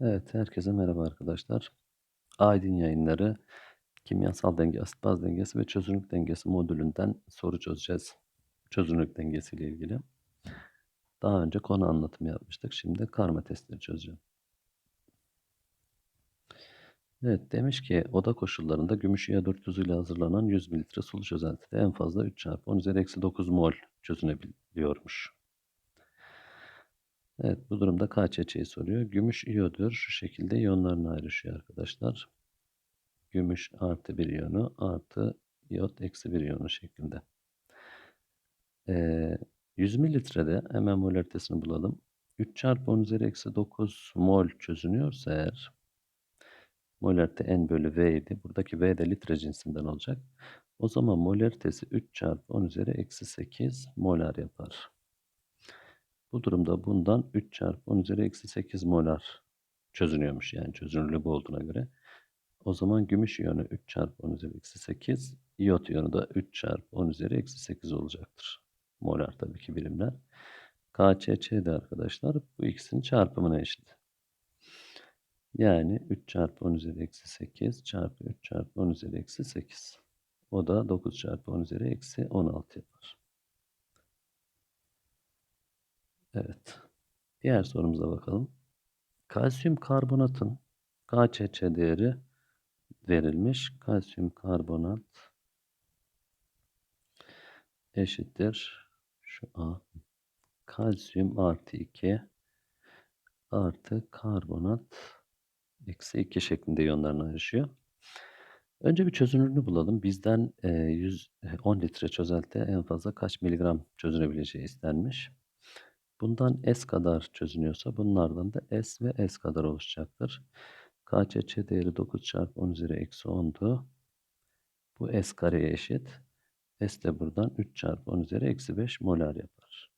Evet, herkese merhaba arkadaşlar. Aydın Yayınları kimyasal denge, asit baz dengesi ve çözünürlük dengesi modülünden soru çözeceğiz. Çözünürlük dengesi ile ilgili. Daha önce konu anlatımı yapmıştık. Şimdi karma testleri çözeceğim. Evet, demiş ki oda koşullarında gümüş iyodür tuzuyla hazırlanan 100 mililitre sulu çözeltide en fazla 3 çarpı 10 üzeri eksi 9 mol çözünebiliyormuş. Evet, bu durumda KÇÇ'yi soruyor. Gümüş iyodür şu şekilde iyonlarına ayrışıyor arkadaşlar. Gümüş artı bir iyonu artı iyot eksi bir iyonu şeklinde. Ee, 100 mililitrede hemen molaritesini bulalım. 3 çarpı 10 üzeri eksi 9 mol çözünüyorsa eğer molarite n bölü v idi. Buradaki v de litre cinsinden olacak. O zaman molaritesi 3 çarpı 10 üzeri eksi 8 molar yapar. Bu durumda bundan 3 çarpı 10 üzeri eksi 8 molar çözünüyormuş. Yani çözünürlüğü bu olduğuna göre. O zaman gümüş iyonu 3 çarpı 10 üzeri eksi 8. İyot iyonu da 3 çarpı 10 üzeri eksi 8 olacaktır. Molar tabii ki birimler. KÇÇ de arkadaşlar bu ikisinin çarpımına eşit. Yani 3 çarpı 10 üzeri eksi 8 çarpı 3 çarpı 10 üzeri eksi 8. O da 9 çarpı 10 üzeri eksi 16 yapar. Evet. Diğer sorumuza bakalım. Kalsiyum karbonatın KÇÇ değeri verilmiş. Kalsiyum karbonat eşittir. Şu A. Kalsiyum artı 2 artı karbonat eksi 2 şeklinde iyonlarına ayrışıyor. Önce bir çözünürlüğünü bulalım. Bizden e, 100, 10 litre çözelti en fazla kaç miligram çözünebileceği istenmiş. Bundan S kadar çözünüyorsa bunlardan da S ve S kadar oluşacaktır. KÇÇ değeri 9 çarpı 10 üzeri eksi 10'du. Bu S kareye eşit. S de buradan 3 çarpı 10 üzeri eksi 5 molar yapar.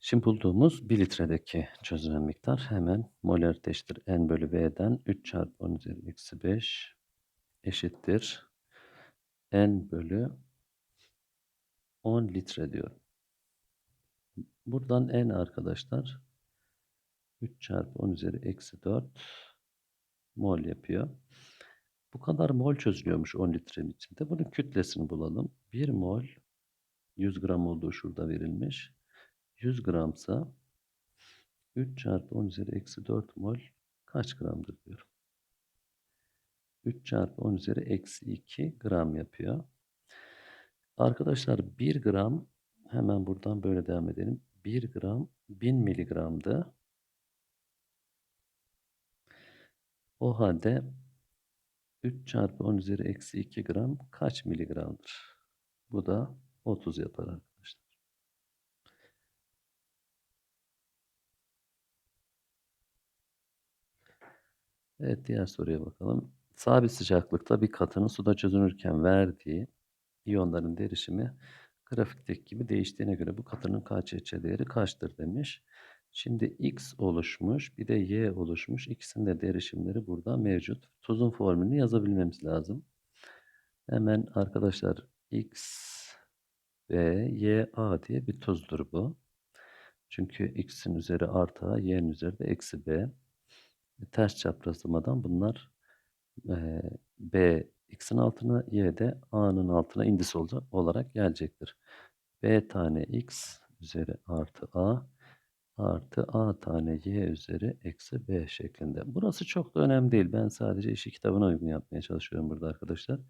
Şimdi bulduğumuz 1 litredeki çözünen miktar hemen molarite eşittir N bölü V'den 3 çarpı 10 üzeri eksi 5 eşittir. N bölü 10 litre diyorum. Buradan N arkadaşlar 3 çarpı 10 üzeri eksi 4 mol yapıyor. Bu kadar mol çözülüyormuş 10 litrenin içinde. Bunun kütlesini bulalım. 1 mol 100 gram olduğu şurada verilmiş. 100 gramsa 3 çarpı 10 üzeri eksi 4 mol kaç gramdır diyorum. 3 çarpı 10 üzeri eksi 2 gram yapıyor. Arkadaşlar 1 gram hemen buradan böyle devam edelim. 1 gram 1000 miligramdı. O halde 3 çarpı 10 üzeri eksi 2 gram kaç miligramdır? Bu da 30 yapar arkadaşlar. Evet diğer soruya bakalım. Sabit sıcaklıkta bir katının suda çözünürken verdiği iyonların derişimi grafikteki gibi değiştiğine göre bu katının KÇÇ değeri kaçtır demiş. Şimdi X oluşmuş bir de Y oluşmuş. İkisinin de derişimleri burada mevcut. Tuzun formülünü yazabilmemiz lazım. Hemen arkadaşlar X ve Y A diye bir tuzdur bu. Çünkü X'in üzeri artı A, Y'nin üzeri de eksi B. Ters çaprazlamadan bunlar e, B X'in altına Y de A'nın altına indis olarak gelecektir. B tane X üzeri artı A artı A tane Y üzeri eksi B şeklinde. Burası çok da önemli değil. Ben sadece işi kitabına uygun yapmaya çalışıyorum burada arkadaşlar.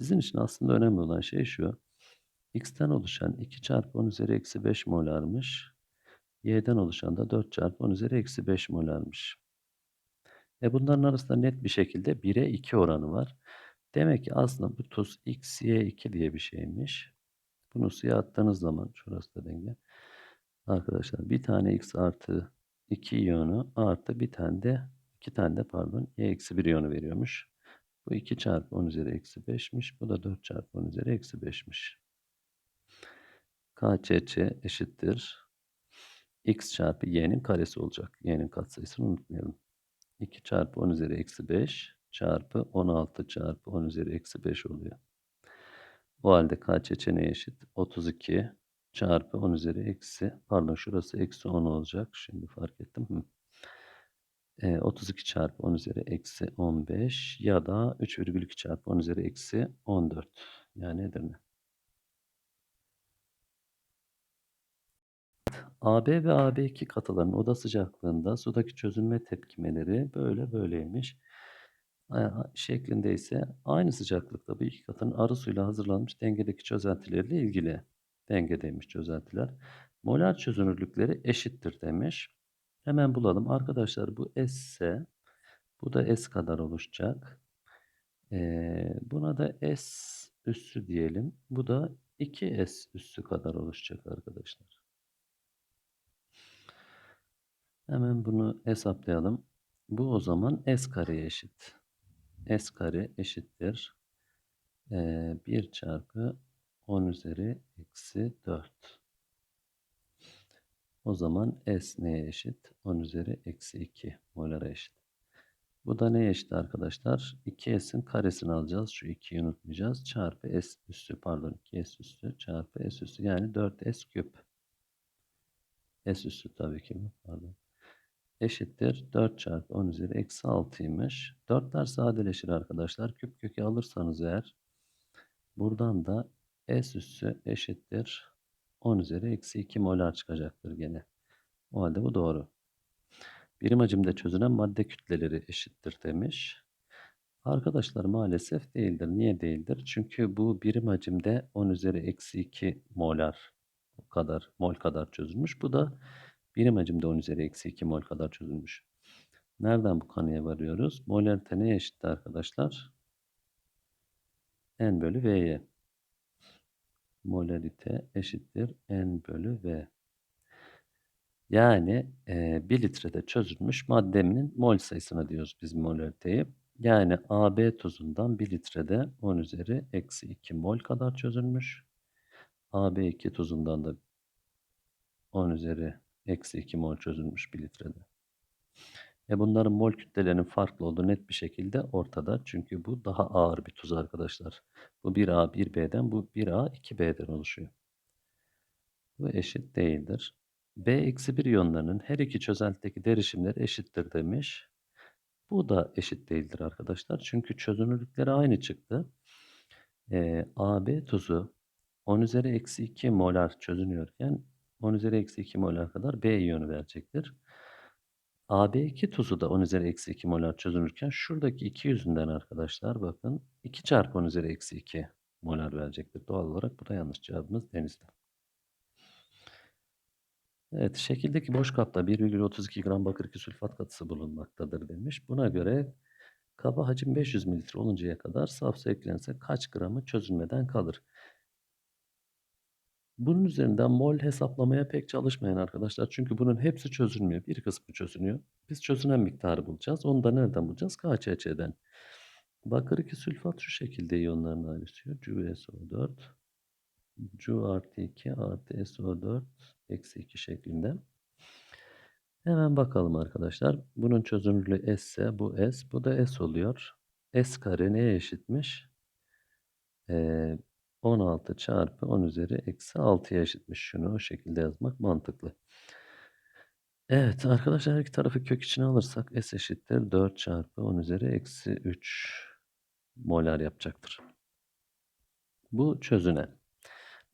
Sizin için aslında önemli olan şey şu. X'ten oluşan 2 çarpı 10 üzeri eksi 5 molarmış. Y'den oluşan da 4 çarpı 10 üzeri eksi 5 molarmış. E bunların arasında net bir şekilde 1'e 2 oranı var. Demek ki aslında bu tuz X, Y2 diye bir şeymiş. Bunu suya attığınız zaman şurası da denge. Arkadaşlar bir tane X artı 2 iyonu artı bir tane de 2 tane de pardon Y eksi 1 iyonu veriyormuş. Bu 2 çarpı 10 üzeri eksi 5'miş. Bu da 4 çarpı 10 üzeri eksi 5'miş. KÇÇ eşittir. X çarpı Y'nin karesi olacak. Y'nin katsayısını unutmayalım. 2 çarpı 10 üzeri eksi 5 çarpı 16 çarpı 10 üzeri eksi 5 oluyor. O halde KÇÇ neye eşit? 32 çarpı 10 üzeri eksi pardon şurası eksi 10 olacak. Şimdi fark ettim. Hı. e, 32 çarpı 10 üzeri eksi 15 ya da 3,2 çarpı 10 üzeri eksi 14. Yani Edirne. AB ve AB2 katıların oda sıcaklığında sudaki çözünme tepkimeleri böyle böyleymiş. A- Şeklinde ise aynı sıcaklıkta bu iki katın arı suyla hazırlanmış dengedeki çözeltileriyle ilgili. Dengedeymiş çözeltiler. Molar çözünürlükleri eşittir demiş. Hemen bulalım. Arkadaşlar bu S ise bu da S kadar oluşacak. Ee, buna da S üssü diyelim. Bu da 2S üssü kadar oluşacak arkadaşlar. Hemen bunu hesaplayalım. Bu o zaman S kareye eşit. S kare eşittir. Ee, 1 çarpı 10 üzeri eksi 4. O zaman S neye eşit? 10 üzeri eksi 2 molara eşit. Bu da neye eşit arkadaşlar? 2S'in karesini alacağız. Şu 2'yi unutmayacağız. Çarpı S üssü pardon 2S üssü çarpı S üssü yani 4S küp. S üssü tabii ki bu pardon. Eşittir 4 çarpı 10 üzeri eksi 6'ymış. 4'ler sadeleşir arkadaşlar. Küp kökü alırsanız eğer buradan da S üssü eşittir 10 üzeri eksi 2 molar çıkacaktır gene. O halde bu doğru. Birim hacimde çözünen madde kütleleri eşittir demiş. Arkadaşlar maalesef değildir. Niye değildir? Çünkü bu birim hacimde 10 üzeri eksi 2 molar kadar, mol kadar çözülmüş. Bu da birim hacimde 10 üzeri eksi 2 mol kadar çözülmüş. Nereden bu kanıya varıyoruz? Molarite neye eşitti arkadaşlar? N bölü V'ye. Molarite eşittir N bölü V. Yani e, 1 litrede çözülmüş maddenin mol sayısına diyoruz biz molariteyi. Yani AB tuzundan 1 litrede 10 üzeri eksi 2 mol kadar çözülmüş. AB2 tuzundan da 10 üzeri eksi 2 mol çözülmüş 1 litrede. E bunların mol kütlelerinin farklı olduğu net bir şekilde ortada. Çünkü bu daha ağır bir tuz arkadaşlar. Bu 1A 1B'den bu 1A 2B'den oluşuyor. Bu eşit değildir. B eksi 1 iyonlarının her iki çözeltideki derişimleri eşittir demiş. Bu da eşit değildir arkadaşlar. Çünkü çözünürlükleri aynı çıktı. Ee, AB tuzu 10 üzeri eksi 2 molar çözünüyorken 10 üzeri eksi 2 molar kadar B iyonu verecektir. AB2 tuzu da 10 üzeri eksi 2 molar çözünürken şuradaki 2 yüzünden arkadaşlar bakın 2 çarpı 10 üzeri eksi 2 molar verecektir. Doğal olarak bu da yanlış cevabımız denizde. Evet, şekildeki boş kapta 1,32 gram bakır sülfat katısı bulunmaktadır demiş. Buna göre kaba hacim 500 mililitre oluncaya kadar saf su eklense kaç gramı çözülmeden kalır? Bunun üzerinden mol hesaplamaya pek çalışmayın arkadaşlar. Çünkü bunun hepsi çözülmüyor. Bir kısmı çözünüyor. Biz çözünen miktarı bulacağız. Onu da nereden bulacağız? KÇÇ'den. Bakır 2 sülfat şu şekilde iyonlarını ayrışıyor. CuSO4 Cu artı 2 artı SO4 eksi 2 şeklinde. Hemen bakalım arkadaşlar. Bunun çözünürlüğü S ise bu S. Bu da S oluyor. S kare neye eşitmiş? Ee, 16 çarpı 10 üzeri eksi 6'ya eşitmiş. Şunu o şekilde yazmak mantıklı. Evet arkadaşlar her iki tarafı kök içine alırsak S eşittir 4 çarpı 10 üzeri eksi 3 molar yapacaktır. Bu çözünen.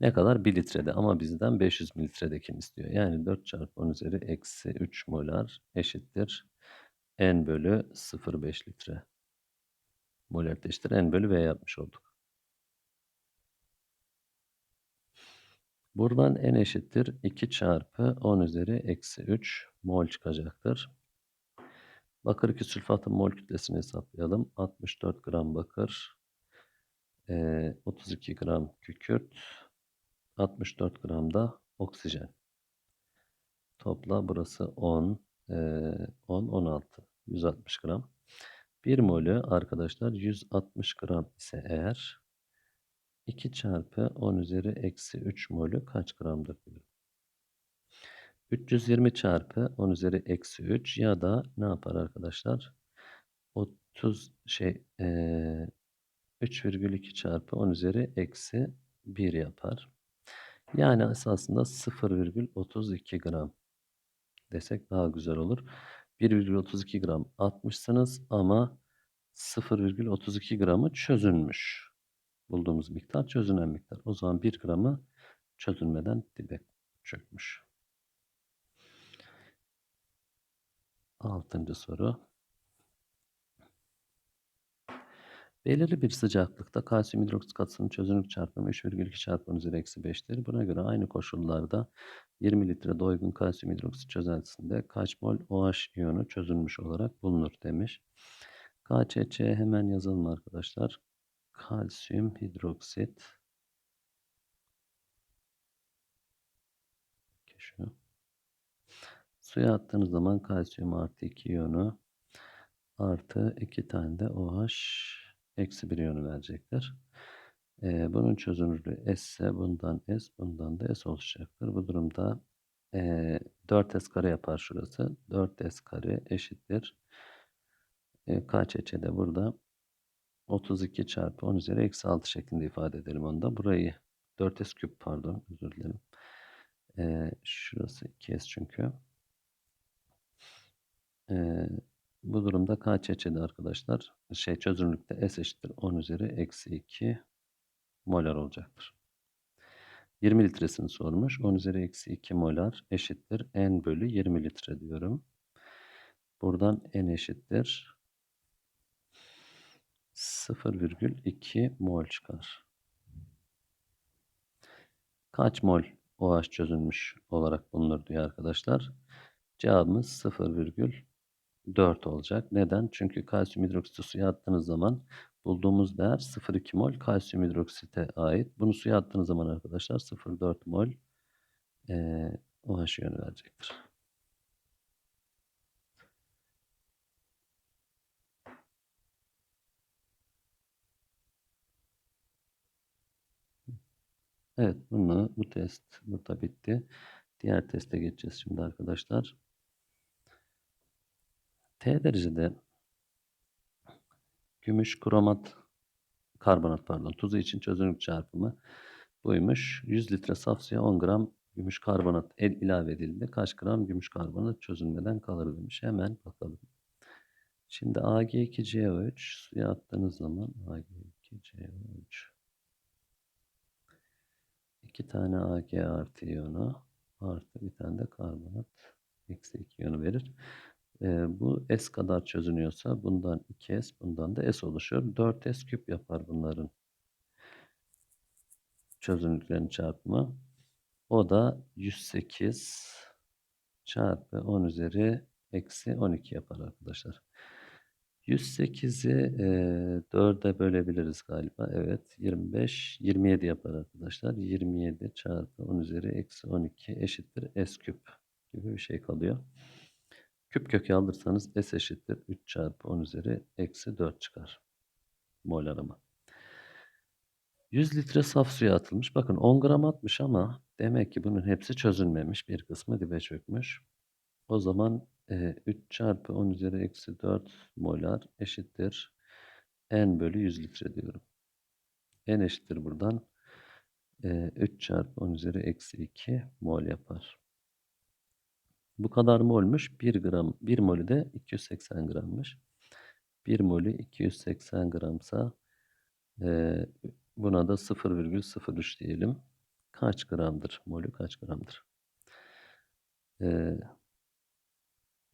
Ne kadar? 1 litrede ama bizden 500 mililitredekini istiyor. Yani 4 çarpı 10 üzeri eksi 3 molar eşittir. N bölü 0,5 litre. Molar eşittir. N bölü V yapmış olduk. Buradan N eşittir. 2 çarpı 10 üzeri eksi 3 mol çıkacaktır. Bakır 2 sülfatın mol kütlesini hesaplayalım. 64 gram bakır, 32 gram kükürt, 64 gram da oksijen. Topla burası 10, 10, 16, 160 gram. 1 molü arkadaşlar 160 gram ise eğer 2 çarpı 10 üzeri eksi 3 molü kaç gram dökülür? 320 çarpı 10 üzeri eksi 3 ya da ne yapar arkadaşlar? 30 şey e, 3,2 çarpı 10 üzeri eksi 1 yapar. Yani esasında 0,32 gram desek daha güzel olur. 1,32 gram atmışsınız ama 0,32 gramı çözünmüş. Bulduğumuz miktar çözünen miktar. O zaman 1 gramı çözünmeden dibe çökmüş. Altıncı soru. Belirli bir sıcaklıkta kalsiyum hidroksit katısının çözünürlük çarpımı 3,2 çarpı 10 üzeri eksi 5'tir. Buna göre aynı koşullarda 20 litre doygun kalsiyum hidroksit çözeltisinde kaç mol OH iyonu çözülmüş olarak bulunur demiş. KÇC hemen yazalım arkadaşlar. Kalsiyum hidroksit şu. Suya attığınız zaman kalsiyum artı 2 iyonu artı 2 tane de OH eksi 1 iyonu verecektir. Ee, bunun çözünürlüğü S ise bundan S, bundan da S oluşacaktır. Bu durumda e, 4S kare yapar şurası. 4S kare eşittir. E, KÇC de burada 32 çarpı 10 üzeri eksi 6 şeklinde ifade edelim onu da. Burayı 4S küp pardon özür dilerim. E, şurası 2S çünkü. E, bu durumda KÇÇ'de arkadaşlar şey çözünürlükte S eşittir 10 üzeri eksi 2 molar olacaktır. 20 litresini sormuş. 10 üzeri eksi 2 molar eşittir. N bölü 20 litre diyorum. Buradan N eşittir. 0,2 mol çıkar. Kaç mol OH çözülmüş olarak bulunur diyor arkadaşlar. Cevabımız 0,4 olacak. Neden? Çünkü kalsiyum hidroksiti suya attığınız zaman bulduğumuz değer 0,2 mol kalsiyum hidroksite ait. Bunu suya attığınız zaman arkadaşlar 0,4 mol e, OH yönü verecektir. Evet, bunu bu test burada bitti. Diğer teste geçeceğiz şimdi arkadaşlar. T derecede gümüş kromat karbonat pardon tuzu için çözünürlük çarpımı buymuş. 100 litre saf suya 10 gram gümüş karbonat el ilave edildi. Kaç gram gümüş karbonat çözülmeden kalır demiş. Hemen bakalım. Şimdi Ag2CO3 suya attığınız zaman Ag2CO3 iki tane Ag artı iyonu artı bir tane de karbonat eksi 2 iyonu verir. Ee, bu S kadar çözünüyorsa bundan 2S bundan da S oluşuyor. 4S küp yapar bunların çözünürlüklerin çarpımı. O da 108 çarpı 10 üzeri eksi 12 yapar arkadaşlar. 108'i e, 4'e bölebiliriz galiba. Evet. 25, 27 yapar arkadaşlar. 27 çarpı 10 üzeri eksi 12 eşittir S küp gibi bir şey kalıyor. Küp kökü alırsanız S eşittir 3 çarpı 10 üzeri eksi 4 çıkar. Mol arama. 100 litre saf suya atılmış. Bakın 10 gram atmış ama demek ki bunun hepsi çözülmemiş. Bir kısmı dibe çökmüş. O zaman e, 3 çarpı 10 üzeri eksi 4 molar eşittir. N bölü 100 litre diyorum. N eşittir buradan. E, 3 çarpı 10 üzeri eksi 2 mol yapar. Bu kadar molmuş. 1 gram, 1 molü de 280 grammış. 1 molü 280 gramsa e, buna da 0,03 diyelim. Kaç gramdır? Molü kaç gramdır? E,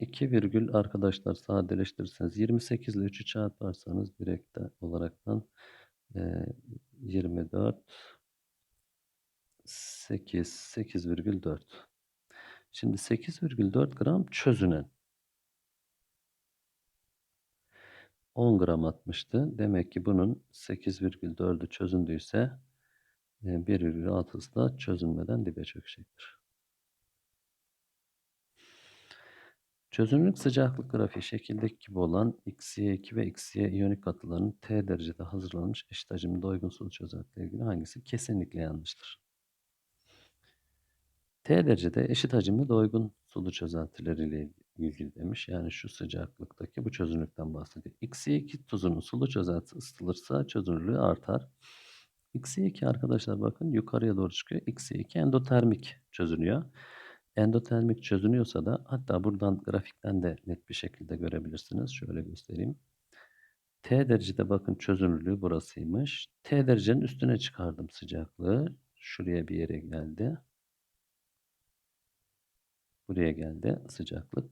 2 virgül arkadaşlar sadeleştirirseniz 28 ile 3'ü çarparsanız direkt olaraktan e, 24 8 8,4 Şimdi 8,4 gram çözünen 10 gram atmıştı. Demek ki bunun 8,4'ü çözündüyse 1,6'sı da çözünmeden dibe çökecektir. Çözünürlük sıcaklık grafiği şekildeki gibi olan XY2 ve XY iyonik katıların T derecede hazırlanmış eşit hacimli doygun sulu çözeltiyle ilgili hangisi kesinlikle yanlıştır? T derecede eşit hacimli doygun sulu çözeltileriyle ilgili demiş. Yani şu sıcaklıktaki bu çözünürlükten bahsediyor. XY2 tuzunun sulu çözeltisi ısıtılırsa çözünürlüğü artar. XY2 arkadaşlar bakın yukarıya doğru çıkıyor. XY2 endotermik çözünüyor. Endotermik çözünüyorsa da hatta buradan grafikten de net bir şekilde görebilirsiniz. Şöyle göstereyim. T derecede bakın çözünürlüğü burasıymış. T derecenin üstüne çıkardım sıcaklığı. Şuraya bir yere geldi. Buraya geldi sıcaklık.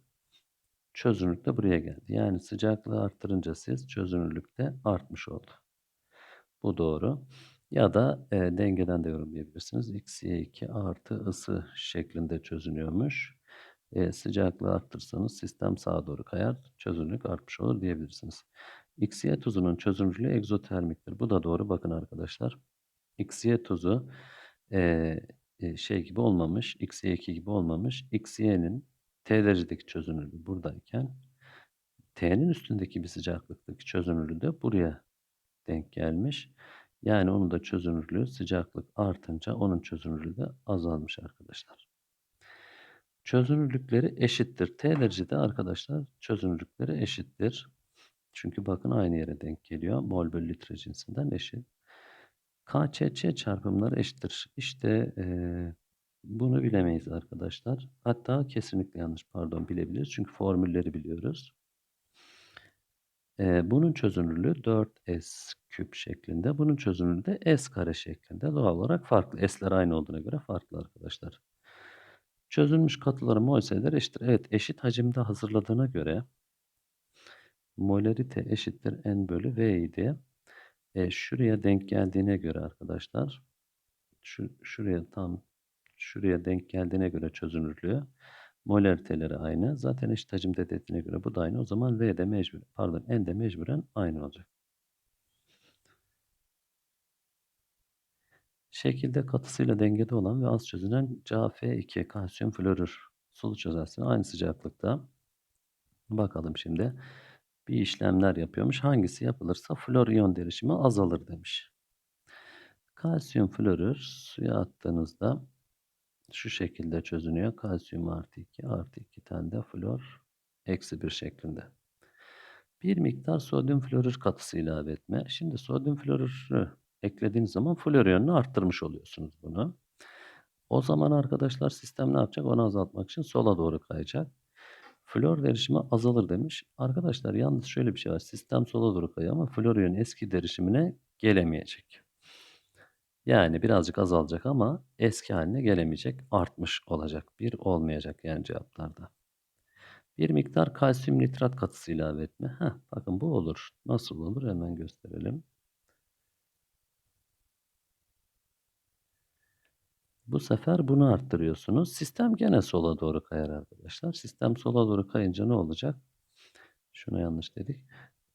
Çözünürlük de buraya geldi. Yani sıcaklığı arttırınca siz çözünürlük de artmış oldu. Bu doğru. Ya da e, dengeden de yorumlayabilirsiniz. Xy2 artı ısı şeklinde çözünüyormuş. E, sıcaklığı arttırsanız sistem sağa doğru kayar. Çözünürlük artmış olur diyebilirsiniz. XY tuzunun çözünürlüğü egzotermiktir. Bu da doğru. Bakın arkadaşlar. XY tuzu e, e, şey gibi olmamış. XY2 gibi olmamış. XY'nin T derecedeki çözünürlüğü buradayken T'nin üstündeki bir sıcaklıktaki çözünürlüğü de buraya denk gelmiş. Yani onun da çözünürlüğü sıcaklık artınca onun çözünürlüğü de azalmış arkadaşlar. Çözünürlükleri eşittir. T derecede arkadaşlar çözünürlükleri eşittir. Çünkü bakın aynı yere denk geliyor. Mol bölü litre cinsinden eşit. KÇÇ çarpımları eşittir. İşte e, bunu bilemeyiz arkadaşlar. Hatta kesinlikle yanlış pardon bilebiliriz. Çünkü formülleri biliyoruz. E, bunun çözünürlüğü 4S küp şeklinde. Bunun çözünürlüğü de S kare şeklinde. Doğal olarak farklı. S'ler aynı olduğuna göre farklı arkadaşlar. Çözülmüş katıların mol sayıları eşittir. Evet eşit hacimde hazırladığına göre molarite eşittir n bölü v idi. E, şuraya denk geldiğine göre arkadaşlar şu, şuraya tam şuraya denk geldiğine göre çözünürlüğü molariteleri aynı. Zaten eşit hacimde dediğine göre bu da aynı. O zaman V de mecbur pardon N de mecburen aynı olacak. Şekilde katısıyla dengede olan ve az çözünen CaF2 kalsiyum florür sulu çözeltisine aynı sıcaklıkta. Bakalım şimdi bir işlemler yapıyormuş. Hangisi yapılırsa flor iyon derişimi azalır demiş. Kalsiyum florür suya attığınızda şu şekilde çözünüyor. Kalsiyum artı 2 artı 2 tane de flor eksi 1 şeklinde. Bir miktar sodyum florür katısı ilave etme. Şimdi sodyum florürü eklediğiniz zaman flor iyonunu arttırmış oluyorsunuz bunu. O zaman arkadaşlar sistem ne yapacak? Onu azaltmak için sola doğru kayacak. Flor derişimi azalır demiş. Arkadaşlar yalnız şöyle bir şey var. Sistem sola doğru kayıyor ama flor iyonu eski derişimine gelemeyecek. Yani birazcık azalacak ama eski haline gelemeyecek. Artmış olacak. Bir olmayacak yani cevaplarda. Bir miktar kalsiyum nitrat katısı ilave etme. Heh, bakın bu olur. Nasıl olur hemen gösterelim. Bu sefer bunu arttırıyorsunuz. Sistem gene sola doğru kayar arkadaşlar. Sistem sola doğru kayınca ne olacak? Şuna yanlış dedik.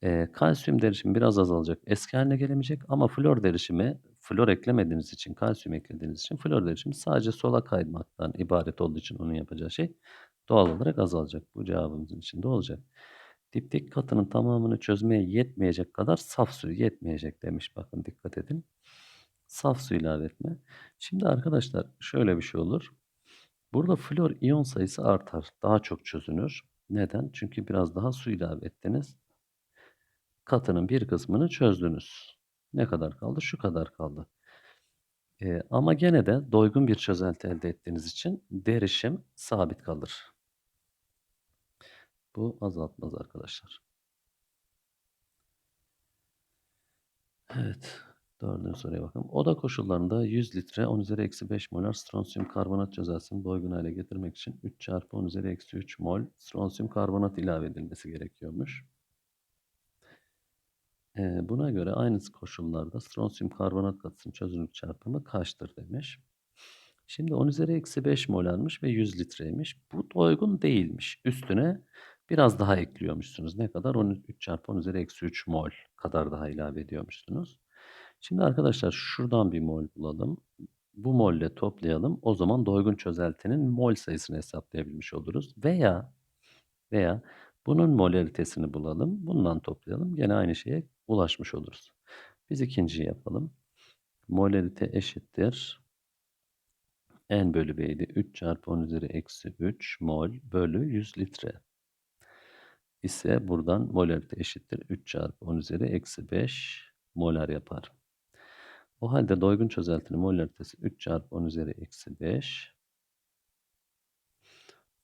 E, kalsiyum derişimi biraz azalacak. Eski haline gelemeyecek ama flor derişimi flor eklemediğiniz için, kalsiyum eklediğiniz için flor derişimi sadece sola kaymaktan ibaret olduğu için onun yapacağı şey doğal olarak azalacak. Bu cevabımızın içinde olacak. Dipteki katının tamamını çözmeye yetmeyecek kadar saf su yetmeyecek demiş. Bakın dikkat edin. Saf su ilave etme. Şimdi arkadaşlar şöyle bir şey olur. Burada flor iyon sayısı artar. Daha çok çözünür. Neden? Çünkü biraz daha su ilave ettiniz. Katının bir kısmını çözdünüz. Ne kadar kaldı? Şu kadar kaldı. Ee, ama gene de doygun bir çözelti elde ettiğiniz için derişim sabit kalır. Bu azaltmaz arkadaşlar. Evet. Dördüncü soruya bakalım. Oda koşullarında 100 litre 10 üzeri eksi 5 molar stronsiyum karbonat çözeltisini doygun hale getirmek için 3 çarpı 10 üzeri eksi 3 mol stronsiyum karbonat ilave edilmesi gerekiyormuş. Buna göre aynı koşullarda stronsiyum karbonat katısının çözünürlük çarpımı kaçtır demiş. Şimdi 10 üzeri eksi 5 molarmış ve 100 litreymiş. Bu doygun değilmiş. Üstüne biraz daha ekliyormuşsunuz. Ne kadar? 13 çarpı 10 üzeri eksi 3 mol kadar daha ilave ediyormuşsunuz. Şimdi arkadaşlar şuradan bir mol bulalım. Bu molle toplayalım. O zaman doygun çözeltinin mol sayısını hesaplayabilmiş oluruz. Veya veya bunun molaritesini bulalım. Bundan toplayalım. Gene aynı şeye ulaşmış oluruz. Biz ikinciyi yapalım. Molarite eşittir. N bölü B'ydi. 3 çarpı 10 üzeri eksi 3 mol bölü 100 litre. ise buradan molarite eşittir. 3 çarpı 10 üzeri eksi 5 molar yapar. O halde doygun çözeltinin molaritesi 3 çarpı 10 üzeri eksi 5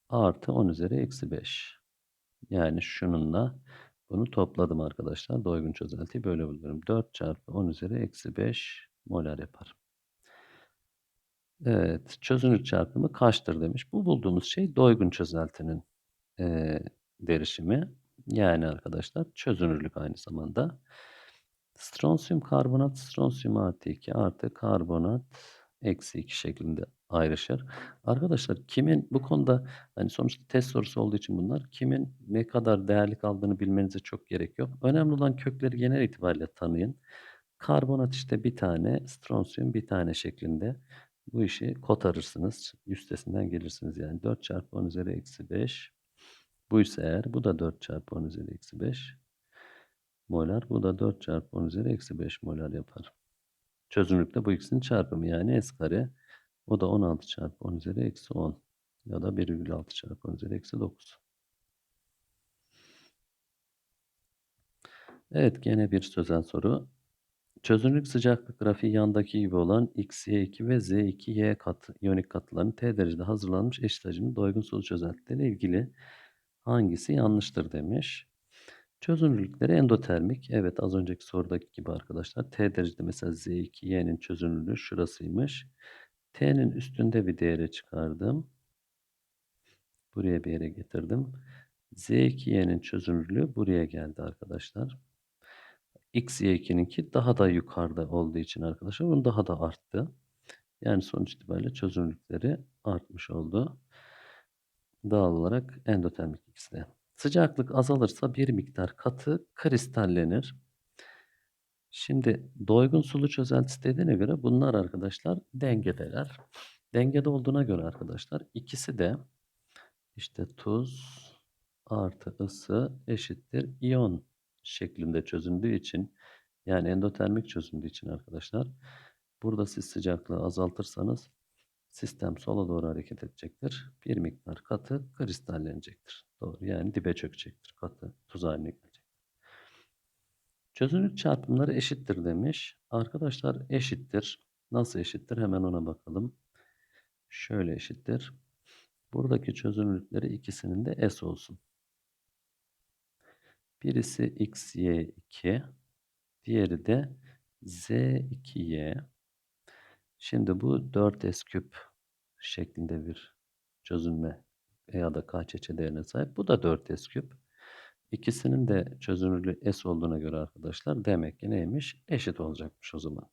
artı 10 üzeri eksi 5. Yani şununla bunu topladım arkadaşlar. Doygun çözeltiyi böyle buluyorum. 4 çarpı 10 üzeri eksi 5 molar yapar. Evet. Çözünürlük çarpımı kaçtır demiş. Bu bulduğumuz şey doygun çözeltinin e, derişimi. Yani arkadaşlar çözünürlük aynı zamanda. Stronsiyum karbonat, stronsiyum artı 2 artı karbonat eksi 2 şeklinde ayrışır. Arkadaşlar kimin bu konuda hani sonuçta test sorusu olduğu için bunlar kimin ne kadar değerli kaldığını bilmenize çok gerek yok. Önemli olan kökleri genel itibariyle tanıyın. Karbonat işte bir tane, stronsiyum bir tane şeklinde bu işi kotarırsınız. Üstesinden gelirsiniz yani. 4 çarpı 10 üzeri eksi 5. Bu ise eğer bu da 4 çarpı 10 üzeri eksi 5 molar. Bu da 4 çarpı 10 üzeri eksi 5 molar yapar. Çözünürlükte bu ikisinin çarpımı yani S kare. O da 16 çarpı 10 üzeri eksi 10. Ya da 1,6 çarpı 10 üzeri eksi 9. Evet gene bir sözel soru. Çözünürlük sıcaklık grafiği yandaki gibi olan X-Y2 ve Z2Y katı, iyonik katıların T derecede hazırlanmış eşit hacimli doygun sulu çözeltileriyle ilgili hangisi yanlıştır demiş. Çözünürlükleri endotermik. Evet az önceki sorudaki gibi arkadaşlar. T derecede mesela Z2Y'nin çözünürlüğü şurasıymış. T'nin üstünde bir değere çıkardım. Buraya bir yere getirdim. Z2Y'nin çözünürlüğü buraya geldi arkadaşlar. X, Y2'ninki daha da yukarıda olduğu için arkadaşlar bunun daha da arttı. Yani sonuç itibariyle çözünürlükleri artmış oldu. Doğal olarak endotermik ikisi de. Sıcaklık azalırsa bir miktar katı kristallenir. Şimdi doygun sulu çözeltisi dediğine göre bunlar arkadaşlar dengedeler. Dengede olduğuna göre arkadaşlar ikisi de işte tuz artı ısı eşittir iyon şeklinde çözündüğü için yani endotermik çözündüğü için arkadaşlar burada siz sıcaklığı azaltırsanız sistem sola doğru hareket edecektir. Bir miktar katı kristallenecektir. Doğru yani dibe çökecektir. Katı tuz haline gelecek. Çözünürlük çarpımları eşittir demiş. Arkadaşlar eşittir. Nasıl eşittir? Hemen ona bakalım. Şöyle eşittir. Buradaki çözünürlükleri ikisinin de S olsun. Birisi XY2, diğeri de Z2Y. Şimdi bu 4S küp şeklinde bir çözünme ya da KÇÇ değerine sahip. Bu da 4S küp. İkisinin de çözünürlüğü S olduğuna göre arkadaşlar demek ki neymiş? Eşit olacakmış o zaman.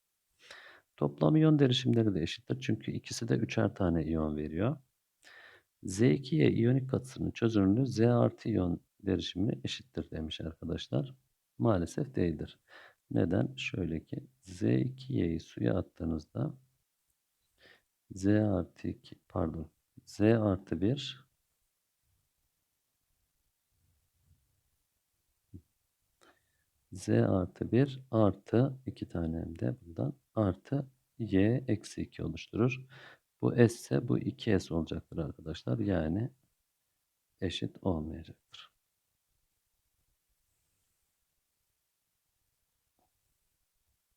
Toplam iyon derişimleri de eşittir. Çünkü ikisi de üçer tane iyon veriyor. Z2'ye iyonik katısının çözünürlüğü Z artı iyon derişimi eşittir demiş arkadaşlar. Maalesef değildir. Neden? Şöyle ki Z2'yi suya attığınızda Z artı 2 pardon Z artı 1 Z artı 1 artı 2 tane hem de buradan artı Y eksi 2 oluşturur. Bu S ise bu 2S olacaktır arkadaşlar. Yani eşit olmayacaktır.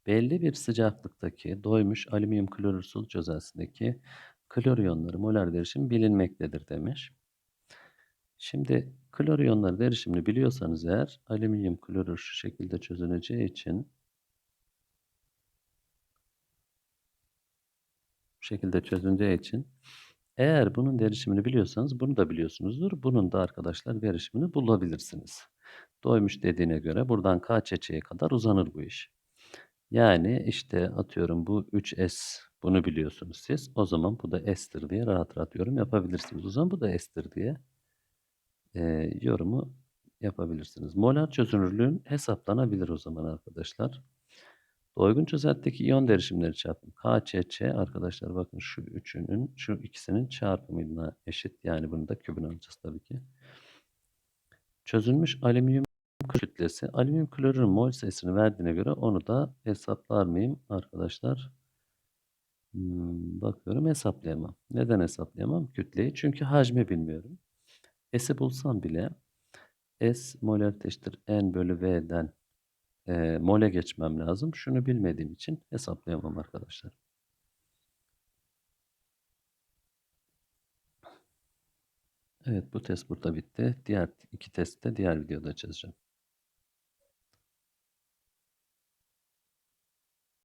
Belli bir sıcaklıktaki doymuş alüminyum klorür sulu çözelsindeki klor iyonları molar derişim bilinmektedir demiş. Şimdi klor iyonları derişimini biliyorsanız eğer alüminyum klorür şu şekilde çözüneceği için bu şekilde çözüneceği için eğer bunun derişimini biliyorsanız bunu da biliyorsunuzdur. Bunun da arkadaşlar derişimini bulabilirsiniz. Doymuş dediğine göre buradan KÇÇ'ye kadar uzanır bu iş. Yani işte atıyorum bu 3S bunu biliyorsunuz siz. O zaman bu da S'tir diye rahat rahat yorum yapabilirsiniz. O zaman bu da S'tir diye e, yorumu yapabilirsiniz. Molar çözünürlüğün hesaplanabilir o zaman arkadaşlar. Doygun çözeltideki iyon derişimleri çarpımı KÇÇ arkadaşlar bakın şu üçünün şu ikisinin çarpımına eşit. Yani bunu da kübünü alacağız tabii ki. Çözülmüş alüminyum kütlesi alüminyum klorürün mol sayısını verdiğine göre onu da hesaplar mıyım arkadaşlar? Hmm, bakıyorum hesaplayamam. Neden hesaplayamam? Kütleyi. Çünkü hacmi bilmiyorum. S'i bulsam bile S molarite eşittir N bölü V'den e, mole geçmem lazım. Şunu bilmediğim için hesaplayamam arkadaşlar. Evet bu test burada bitti. Diğer iki testi de diğer videoda çözeceğim.